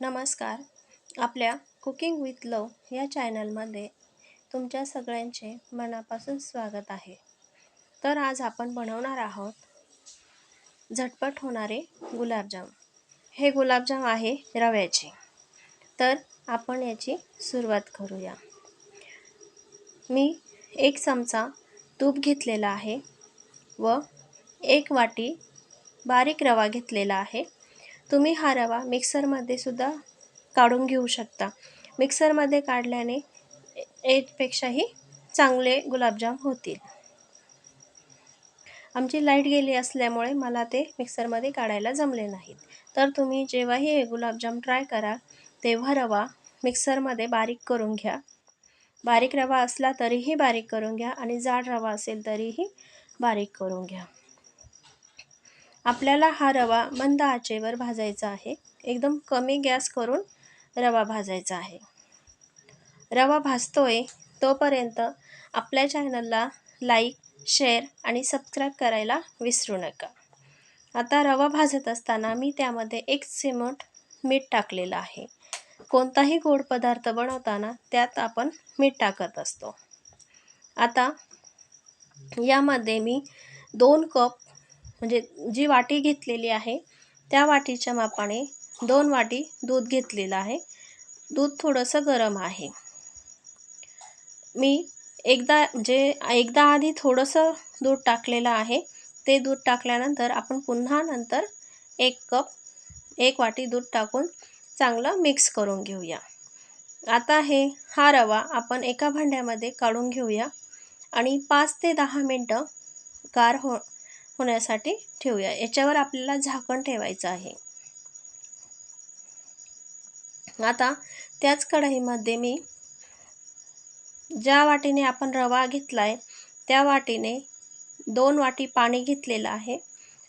नमस्कार. आपल्या cooking with लव या चॅनलमध्ये तुमच्या सगळ्यांचे मनापासून स्वागत आहे. तर आज आपण बनवणार आहोत झटपट होणारे गुलाबजाम. हे गुलाबजाम आहे रव्याचे. तर आपण याची सुरुवात करूया. मी एक चमचा तूप घेतलेला आहे व एक वाटी बारीक रवा घेतलेला आहे. तुम्ही हा रवा मिक्सरमध्ये सुद्धा काढून घेऊ शकता. मिक्सरमध्ये काढल्याने एकपेक्षाही चांगले गुलाबजाम होतील. आमची लाइट गेली असल्यामुळे मला ते मिक्सरमध्ये काढायला जमले नाहीत. तर तुम्ही जेव्हाही हे गुलाबजाम ट्राय करा तेव्हा रवा मिक्सरमध्ये बारीक करून घ्या. बारीक रवा असला तरीही बारीक करून घ्या आणि जाड रवा असेल तरीही बारीक करून घ्या. आपल्याला हा रवा मंद आचेवर भाजायचा आहे. एकदम कमी गॅस करून रवा भाजायचा आहे. रवा भाजतोय तोपर्यंत आपल्या चॅनलला लाईक शेअर आणि सबस्क्राईब करायला विसरू नका. आता रवा भाजत असताना मी त्यामध्ये एक चिमट मीठ टाकलेलं आहे. कोणताही गोड पदार्थ बनवताना त्यात आपण मीठ टाकत असतो. आता यामध्ये मी दोन कप म्हणजे जी वाटी घेतलेली आहे त्या वाटीच्या मापाने दोन वाटी दूध घेतलेलं आहे. दूध थोडंसं गरम आहे. मी एकदा जे एकदा आधी थोडंसं दूध टाकलेलं आहे. ते दूध टाकल्यानंतर आपण पुन्हा नंतर एक कप एक वाटी दूध टाकून चांगलं मिक्स करून घेऊया. आता हे हा रवा आपण एका भांड्यामध्ये काढून घेऊया आणि पाच ते दहा मिनटं गार हो होण्यासाठी ठेवूया. याच्यावर आपल्याला झाकण ठेवायचं आहे. आता त्याच कढईमध्ये मी ज्या वाटीने आपण रवा घेतला आहे त्या वाटीने दोन वाटी पाणी घेतलेलं आहे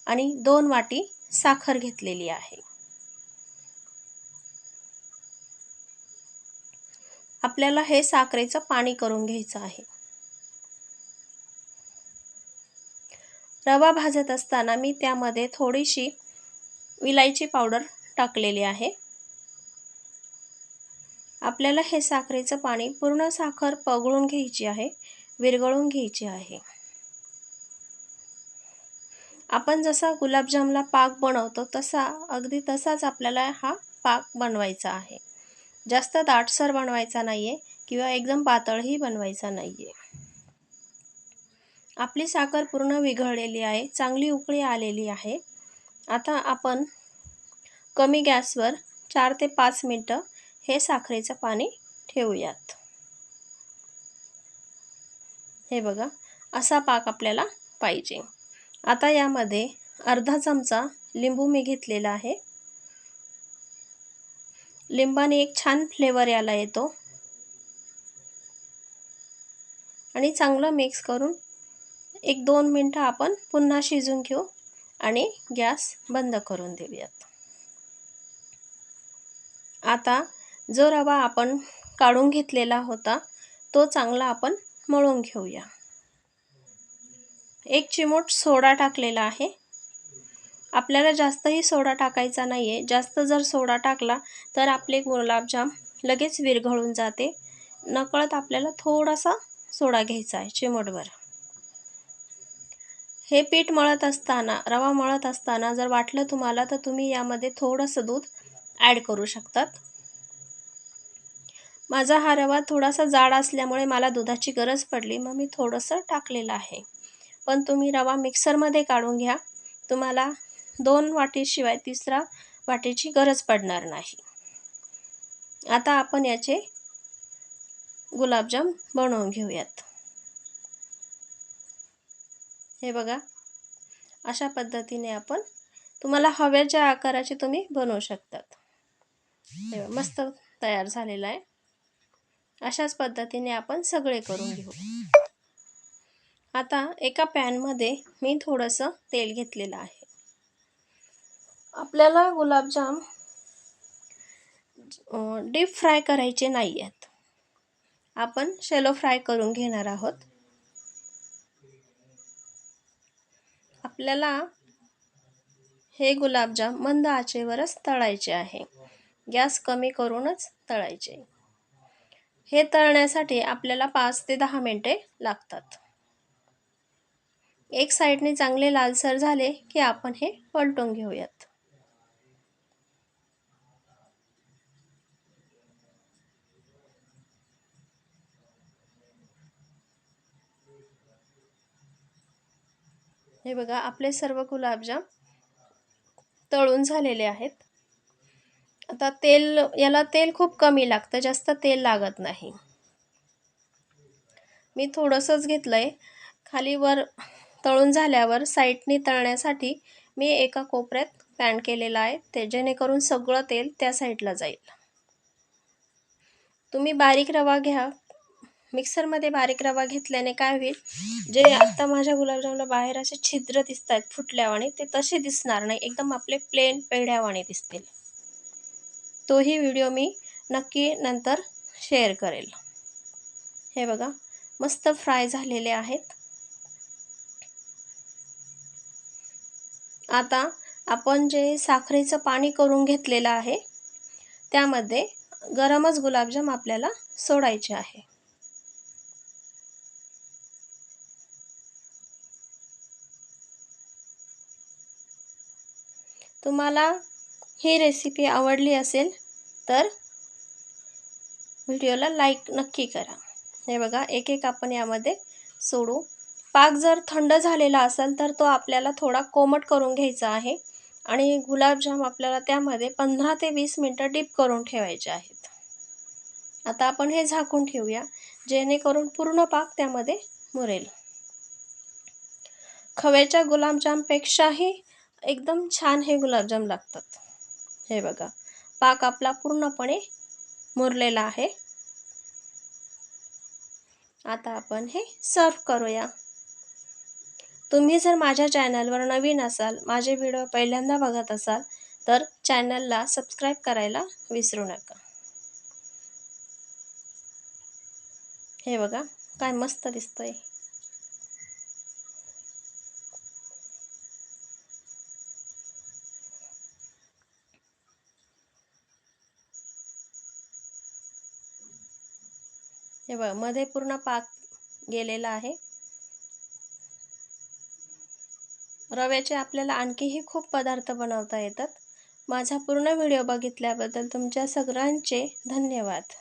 आणि दोन वाटी साखर घेतलेली आहे. आपल्याला हे साखरेचं पाणी करून घ्यायचं आहे. रवा भाजत असताना मी त्यामध्ये थोडीशी विलायची पावडर टाकलेली आहे. आपल्याला हे साखरेचं पाणी पूर्ण साखर पगळून घ्यायची आहे विरघळून घ्यायची आहे. आपण जसा गुलाबजामला पाक बनवतो तसा अगदी तसाच आपल्याला हा पाक बनवायचा आहे. जास्त दाटसर बनवायचा नाही आहे किंवा एकदम पातळही बनवायचा नाही आहे आपली साखर पूर्ण विघळलेली आहे चांगली उकळी आलेली आहे. आता आपण कमी गॅसवर चार ते पाच मिनटं हे साखरेचं पाणी ठेवूयात. हे बघा असा पाक आपल्याला पाहिजे. आता यामध्ये अर्धा चमचा लिंबू मी घेतलेला आहे. लिंबाने एक छान फ्लेवर याला येतो. आणि चांगलं मिक्स करून एक दोन मिनटं आपण पुन्हा शिजून घेऊ आणि गॅस बंद करून देऊयात. आता जो रवा आपण काढून घेतलेला होता तो चांगला आपण मळून घेऊया. एक चिमूट सोडा टाकलेला आहे. आपल्याला जास्तही सोडा टाकायचा नाही आहे जास्त जर सोडा टाकला तर आपले गुलाबजाम लगेच विरघळून जाते. नकळत आपल्याला थोडासा सोडा घ्यायचा आहे चिमटभर. हे पीठ मळत असताना रवा मळत असताना जर वाटलं तुम्हाला तर तुम्ही यामध्ये थोडंसं दूध ॲड करू शकतात. माझा हा रवा थोडासा जाड असल्यामुळे मला दुधाची गरज पडली मग मी थोडंसं टाकलेलं आहे. पण तुम्ही रवा मिक्सरमध्ये काढून घ्या. तुम्हाला दोन वाटीशिवाय तिसरा वाटीची गरज पडणार नाही. आता आपण याचे गुलाबजाम बनवून घेऊयात. हे बघा. अशा पद्धतीने आपण तुम्हाला हव्याच्या आकाराचे तुम्ही बनवू शकतात. हे मस्त तयार झालेला आहे. अशाच पद्धतीने आपण सगळे करून घेऊ. आता एका पॅनमध्ये मी थोडंसं तेल घेतलेलं आहे. आपल्याला गुलाबजाम डीप फ्राय करायचे नाही आहेत आपण शेलो फ्राय करून घेणार आहोत. आपल्याला हे गुलाबजाम मंद आचेवरच तळायचे आहे. गॅस कमी करूनच तळायचे. हे तळण्यासाठी आपल्याला पाच ते दहा मिनटे लागतात. एक साईडने चांगले लालसर झाले की आपण हे पलटून घेऊयात. हे बघा आपले सर्व गुलाबजाम तळून झालेले आहेत. आता तेल याला तेल खूप कमी लागतं जास्त तेल लागत नाही. मी थोडंसंच घेतलं आहे खाली वर तळून झाल्यावर साईडनी तळण्यासाठी मी एका कोपऱ्यात पॅन केलेला आहे. ते जेणेकरून सगळं तेल त्या साईडला जाईल. तुम्ही बारीक रवा घ्या. मिक्सरमध्ये बारीक रवा घेतल्याने काय होईल? जे आत्ता माझ्या गुलाबजामला बाहेर असे छिद्र दिसत आहेत फुटल्यावाने ते तसे दिसणार नाही. एकदम आपले प्लेन पेढ्यावाने दिसतील. तोही व्हिडिओ मी नक्की नंतर शेअर करेल. हे बघा मस्त फ्राय झालेले आहेत. आता आपण जे साखरेचं पाणी करून घेतलेलं आहे त्यामध्ये गरमच गुलाबजाम आपल्याला सोडायचे आहे. तुम्हाला ही रेसिपी आवडली असेल तर व्हिडिओला लाईक नक्की करा. हे बघा एक एक आपण यामध्ये सोडू. पाक जर थंड झालेला असेल तर तो आपल्याला थोडा कोमट करून घ्यायचा आहे आणि गुलाबजाम आपल्याला त्यामध्ये पंधरा ते वीस मिनटं डीप करून ठेवायचे आहेत. आता आपण हे झाकून ठेवूया जेणेकरून पूर्ण पाक त्यामध्ये मुरेल. खव्याच्या गुलाबजामपेक्षाही एकदम छान हे गुलाबजाम लागतात. हे बघा पाक आपला पूर्णपणे मुरलेला आहे. आता आपण हे सर्व करूया. तुम्ही जर माझ्या चॅनलवर नवीन असाल माझे व्हिडिओ पहिल्यांदा बघत असाल तर चॅनलला सबस्क्राईब करायला विसरू नका. हे बघा काय मस्त दिसतंय. हे बघमध्ये पूर्ण पाक गेलेला आहे. रव्याचे आपल्याला आणखीही खूप पदार्थ बनवता येतात. माझा पूर्ण व्हिडिओ बघितल्याबद्दल तुमच्या सगळ्यांचे धन्यवाद.